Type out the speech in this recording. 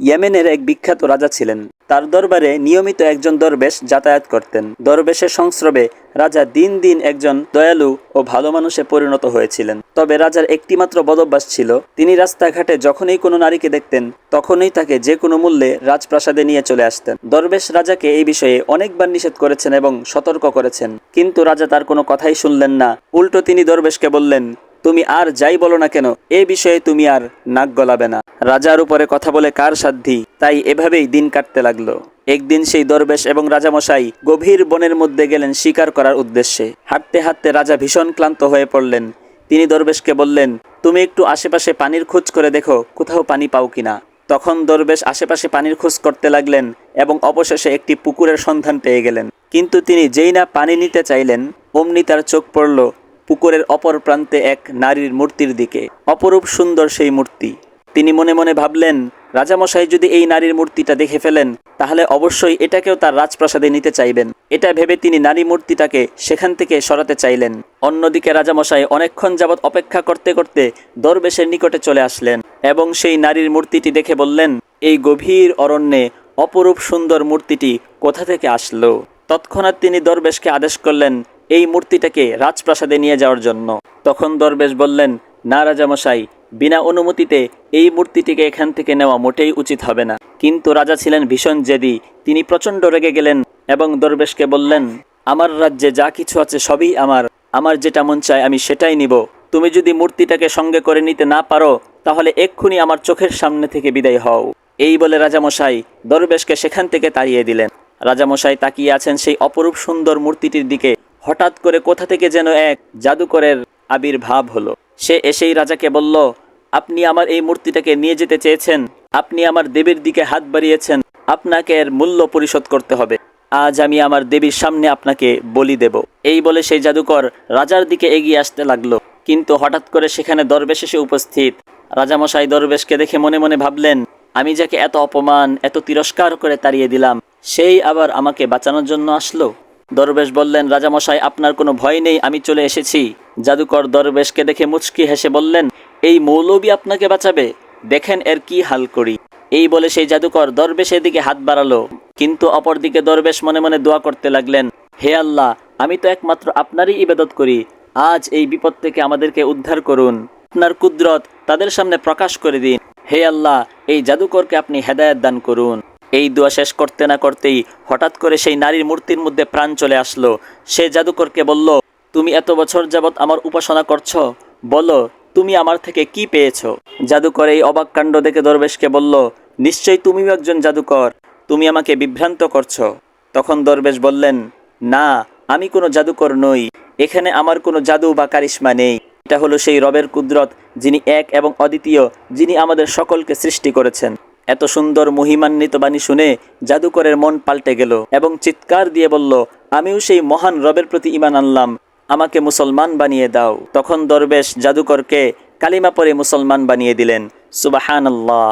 ইয়েমেনের এক বিখ্যাত রাজা ছিলেন। তার দরবারে নিয়মিত একজন দরবেশ যাতায়াত করতেন। দরবেশের সংস্রবে রাজা দিন দিন একজন দয়ালু ও ভালো মানুষে পরিণত হয়েছিলেন। তবে রাজার একটিমাত্র বদভ্যাস ছিল, তিনি রাস্তাঘাটে যখনই কোনো নারীকে দেখতেন, তখনই তাকে যে কোনো মূল্যে রাজপ্রাসাদে নিয়ে চলে আসতেন। দরবেশ রাজাকে এই বিষয়ে অনেকবার নিষেধ করেছেন এবং সতর্ক করেছেন। কিন্তু রাজা তার কোনো কথাই শুনলেন না। উল্টো তিনি দরবেশকে বললেন তুমি আর যাই বলো না কেন, এ বিষয়ে তুমি আর নাক গলাবে না। রাজার উপরে কথা বলে কার সাধ্যি তাই এভাবেই দিন কাটতে লাগল। একদিন সেই দরবেশ এবং রাজামশাই গভীর বনের মধ্যে গেলেন শিকার করার উদ্দেশ্যে। হাঁটতে হাঁটতে রাজা ভীষণ ক্লান্ত হয়ে পড়লেন। তিনি দরবেশকে বললেন, তুমি একটু আশেপাশে পানির খোঁজ করে দেখো, কোথাও পানি পাও কিনা তখন দরবেশ আশেপাশে পানির খোঁজ করতে লাগলেন এবং অবশেষে একটি পুকুরের সন্ধান পেয়ে গেলেন। কিন্তু তিনি যেই না পানি নিতে চাইলেন, অমনি তার চোখ পড়ল পুকুরের অপর প্রান্তে এক নারীর মূর্তির দিকে। অপরূপ সুন্দর সেই মূর্তি। তিনি মনে মনে ভাবলেন, রাজামশাই যদি এই নারীর মূর্তিটা দেখে ফেলেন, তাহলে অবশ্যই এটাকেও তার রাজপ্রাসাদে নিতে চাইবেন। এটা ভেবে তিনি নারী মূর্তিটাকে সেখান থেকে সরাতে চাইলেন। অন্যদিকে রাজামশাই অনেকক্ষণ যাবৎ অপেক্ষা করতে করতে দরবেশের নিকটে চলে আসলেন এবং সেই নারীর মূর্তিটি দেখে বললেন, এই গভীর অরণ্যে অপরূপ সুন্দর মূর্তিটি কোথা থেকে আসলো? তৎক্ষণাৎ তিনি দরবেশকে আদেশ করলেন এই মূর্তিটাকে রাজপ্রাসাদে নিয়ে যাওয়ার জন্য। তখন দরবেশ বললেন, না রাজামশাই, বিনা অনুমতিতে এই মূর্তিটিকে এখান থেকে নেওয়া মোটেই উচিত হবে না। কিন্তু রাজা ছিলেন ভীষণ জেদি। তিনি প্রচণ্ড রেগে গেলেন এবং দরবেশকে বললেন, আমার রাজ্যে যা কিছু আছে সবই আমার। আমার যেটা মন চায় আমি সেটাই নিব। তুমি যদি মূর্তিটাকে সঙ্গে করে নিতে না পারো, তাহলে এক্ষুনি আমার চোখের সামনে থেকে বিদায় হও। এই বলে রাজামশাই দরবেশকে সেখান থেকে তাড়িয়ে দিলেন। রাজামশাই তাকিয়ে আছেন সেই অপরূপ সুন্দর মূর্তিটির দিকে। হঠাৎ করে কোথা থেকে যেন এক জাদুকরের আবির্ভাব হলো। সে এসেই রাজাকে বলল, আপনি আমার এই মূর্তিটাকে নিয়ে যেতে চেয়েছেন। আপনি আমার দেবীর দিকে হাত বাড়িয়েছেন। আপনাকে এর মূল্য পরিশোধ করতে হবে। আজ আমি আমার দেবীর সামনে আপনাকে বলি দেব। এই বলে সেই জাদুকর রাজার দিকে এগিয়ে আসতে লাগল। কিন্তু হঠাৎ করে সেখানে দরবেশ এসে উপস্থিত। রাজামশাই দরবেশকে দেখে মনে মনে ভাবলেন, আমি যাকে এত অপমান, এত তিরস্কার করে তাড়িয়ে দিলাম, সেই আবার আমাকে বাঁচানোর জন্য আসলো? দরবেশ বললেন, রাজামশাই, আপনার কোনো ভয় নেই, আমি চলে এসেছি। জাদুকর দরবেশকে দেখে মুচকি হেসে বললেন, এই মৌলবী আপনাকে বাঁচাবে, দেখেন এর কি হাল করি। এই বলে সেই জাদুকর দরবেশের দিকে হাত বাড়ালো। কিন্তু অপরদিকে দরবেশ মনে মনে দোয়া করতে লাগলেন, হে আল্লাহ, আমি তো একমাত্র আপনারই ইবাদত করি, আজ এই বিপদ থেকে আমাদেরকে উদ্ধার করুন। আপনার কুদরত তাদের সামনে প্রকাশ করে দিন। হে আল্লাহ, এই জাদুকরকে আপনি হেদায়ত দান করুন। এই দোয়া শেষ করতে না করতেই হঠাৎ করে সেই নারীর মূর্তির মধ্যে প্রাণ চলে আসলো। সে জাদুকরকে বলল, তুমি এত বছর যাবৎ আমার উপাসনা করছ? বলো, তুমি আমার থেকে কি পেয়েছ? জাদুকর এই অবাক কাণ্ড দেখে দরবেশকে বলল, নিশ্চয়ই তুমিও একজন জাদুকর। তুমি আমাকে বিভ্রান্ত করছ। তখন দরবেশ বললেন, না, আমি কোনো জাদুকর নই। এখানে আমার কোনো জাদু বা কারিশ্মা নেই। এটা হলো সেই রবের কুদরত, যিনি এক এবং অদ্বিতীয়, যিনি আমাদের সকলকে সৃষ্টি করেছেন। এত সুন্দর মহিমান্বিত বাণী শুনে জাদুকরের মন পাল্টে গেল এবং চিৎকার দিয়ে বলল, আমিও সেই মহান রবের প্রতি ইমান আনলাম। আমাকে মুসলমান বানিয়ে দাও। তখন দরবেশ জাদুকরকে কালিমা পরে মুসলমান বানিয়ে দিলেন। সুবাহান আল্লাহ